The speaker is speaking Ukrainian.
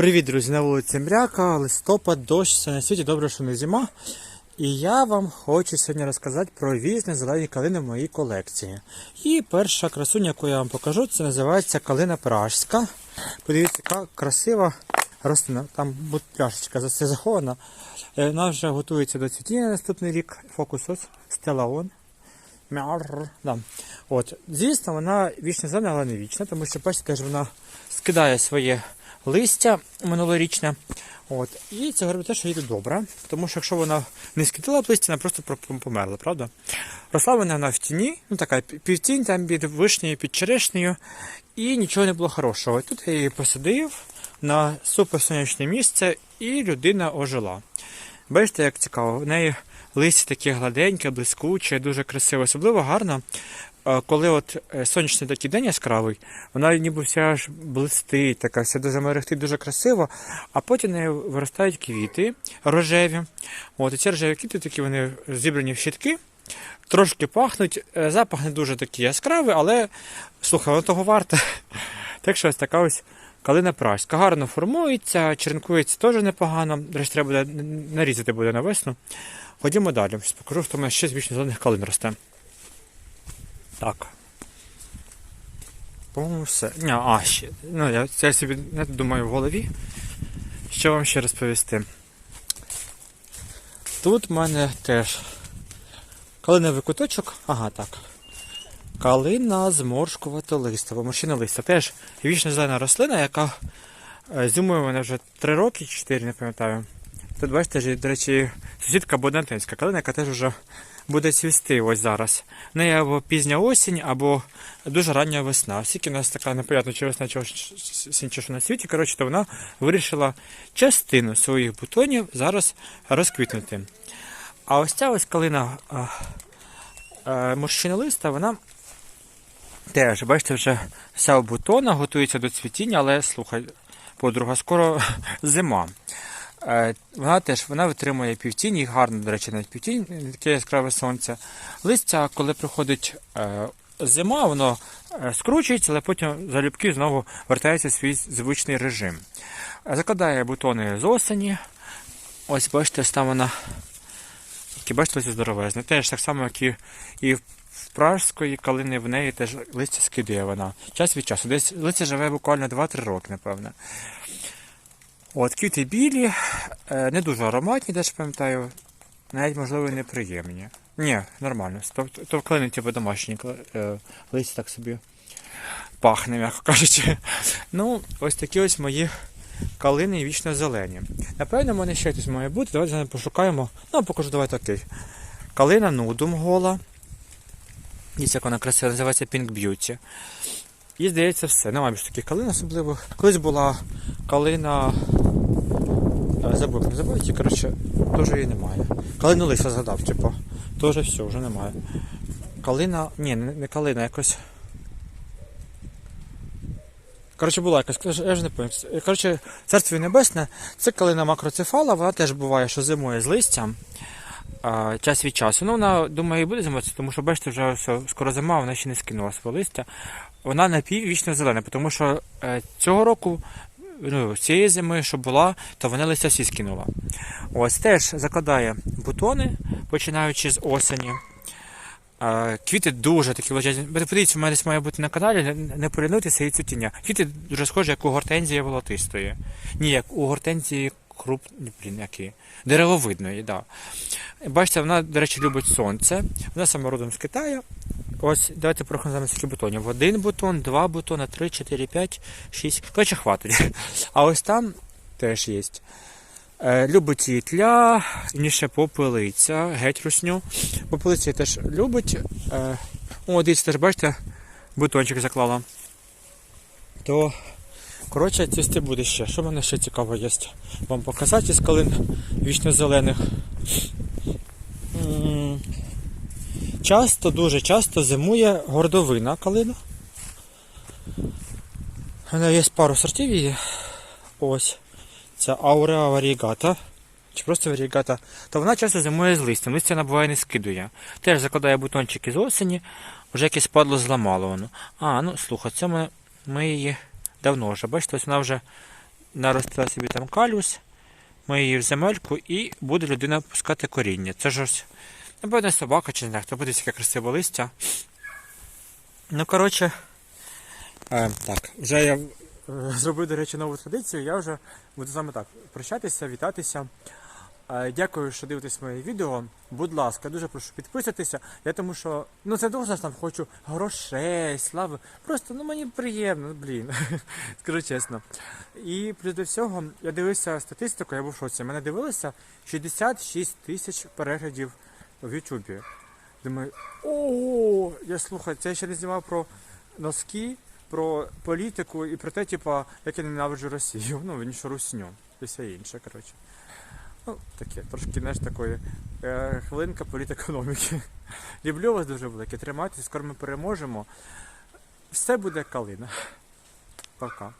Привіт, друзі! На вулиці Мряка, листопад, дощ, все на світі, добре, що не зима. І я вам хочу сьогодні розказати про різні зелені калини в моїй колекції. І перша красуня, яку я вам покажу, це називається калина пражська. Подивіться, яка красива рослина. Там пляшечка за це захована. Е, Вона вже готується до цвітіння на наступний рік. Фокус ось стелаон. Мяр. Да. От. Звісно, вона вічно зелена, але не вічна, тому що бачите, теж вона скидає своє листя минулорічне. От. І це говорить те, що їде добре. Тому що якщо вона не скидала б листя, вона просто померла, правда? Росла вона в тіні, ну така півтінь там під вишнею, під черешнею, і нічого не було хорошого. Тут я її посадив на суперсонячне місце, і людина ожила. Бачите, як цікаво, в неї листя таке гладеньке, блискуче, дуже красиво, особливо гарно. е, Коли от е, сонячний такий день яскравий, вона ніби вся аж блистить, така вся дуже мерехтить, дуже красиво, а потім в неї виростають квіти рожеві. От, і ці рожеві квіти такі вони зібрані в щитки, трошки пахнуть. Е, Запах не дуже такий яскравий, але слухай, воно того варте. Так що ось така ось калина пражська. Гарно формується, черенкується теж непогано. Речі, треба буде нарізати буде на весну. Ходімо далі. Покажу, що в мене ще з вічно зелених калин росте. Так. По-моєму, все. Ні, а, ще. Ну, я, це собі не думаю в голові. Що вам ще розповісти? Тут в мене теж калиновий куточок. Ага, так. Калина зморшкувата листова, морщина листа. Теж вічно зелена рослина, яка е, зимою вона вже 3 роки, 4, не пам'ятаю. Тут бачите, до речі, сусідка Боднатинська калина, яка теж вже буде цвісти ось зараз. В неї або пізня осінь, або дуже рання весна. Оскільки у нас така непонятно, чи весна, чи що на світі. Коротше, то вона вирішила частину своїх бутонів зараз розквітнути. А ось ця ось калина а, морщинолиста, вона теж, бачите, вже вся в бутонах, готується до цвітіння, але слухай, подруга, скоро зима. Е, Вона теж вона витримує півтінь, і гарно, до речі, навіть півтінь, таке яскраве сонце. Листя, коли приходить е, зима, воно е, скручується, але потім залюбки знову вертається в свій звичний режим. Закладає бутони з осені. Ось бачите, ось там вона. Бачите, листя здоровезне. Теж так само, як і, і в пражської калини в неї теж листя скидає вона. Час від часу. Десь листя живе буквально 2-3 роки, напевно. От, квіти білі, е, не дуже ароматні, теж пам'ятаю, навіть, можливо, неприємні. Ні, нормально. Тобто то клини, типу, домашні е, листя так собі пахне, м'яко кажучи. Ну, ось такі ось мої калини вічно зелені. Напевно, в мене ще щось має бути. Давайте пошукаємо. Ну, покажу, давайте окей. Калина нудум гола. Дивіться, як вона красива, називається Pink Beauty. І здається, все. Немає більше таких калин особливих. Колись була калина. Забув, як називається, коротше, теж її немає. Калину лиса згадав, типу. Теж все, вже немає. Калина. Ні, не, калина, якось. Коротше, була якась, я ж не пам'ятаю. Коротше, царство небесне, це калина макроцефала, вона теж буває, що зимує з листям. А, час від часу. Ну, вона, думаю, і буде зимуватися, тому що, бачите, вже все, скоро зима, вона ще не скинула своє листя. Вона напіввічно зелена, тому що е, цього року, ну, цієї зими, що була, то вона листя всі скинула. Ось теж закладає бутони, починаючи з осені. Е, Квіти дуже такі величезні. Подивіться, у мене десь має бути на каналі, не, полінуйтеся і цвітіння. Квіти дуже схожі, як у гортензії волотистої. Ні, як у гортензії круп... блін, які? Деревовидної. Да. Бачите, вона, до речі, любить сонце. Вона саме родом з Китаю. Ось, давайте порахуємо скільки бутонів. Один бутон, два бутони, три, чотири, п'ять, шість. Коротше, хватить. А ось там теж є. Е, любить її тля, ніше попелиця, геть русню. Попелиця теж любить. Е, о, дивіться, теж бачите, бутончик заклала. То, коротше, цвісти буде ще. Що мене ще цікаво є? Вам показати з калин вічно зелених. Часто, дуже часто зимує гордовина калина. У мене є пару сортів її. Ось. Це ауреа варігата. Чи просто варігата. То вона часто зимує з листям. Листя вона буває не скидує. Теж закладає бутончики з осені, вже якесь падло зламало воно. А, ну слухай, це ми, ми її давно вже. Бачите, ось вона вже наростила собі там калюс, ми її в земельку і буде людина пускати коріння. Це ж ось, напевно, собака чи не знаю, хто буде яке красиве листя. Ну, коротше, е, так, вже я е, зробив, до речі, нову традицію. Я вже буду з вами так прощатися, вітатися. Е, Дякую, що дивитесь моє відео. Будь ласка, дуже прошу підписатися. Я тому що ну це дуже там хочу грошей, слави. Просто ну мені приємно, блін. Скажу чесно. І плюс до всього, я дивився статистику, я був в шоці. Мене дивилося 66 тисяч переглядів в Ютубі. Думаю, о, я слухаю, це я ще не знімав про носки, про політику і про те, типа, як я ненавиджу Росію. Ну, він що русню і все інше, коротше. Ну, таке, трошки, знаєш, такої е, хвилинка політекономіки. Люблю вас дуже велике. Тримайтесь, скоро ми переможемо. Все буде калина. Пока.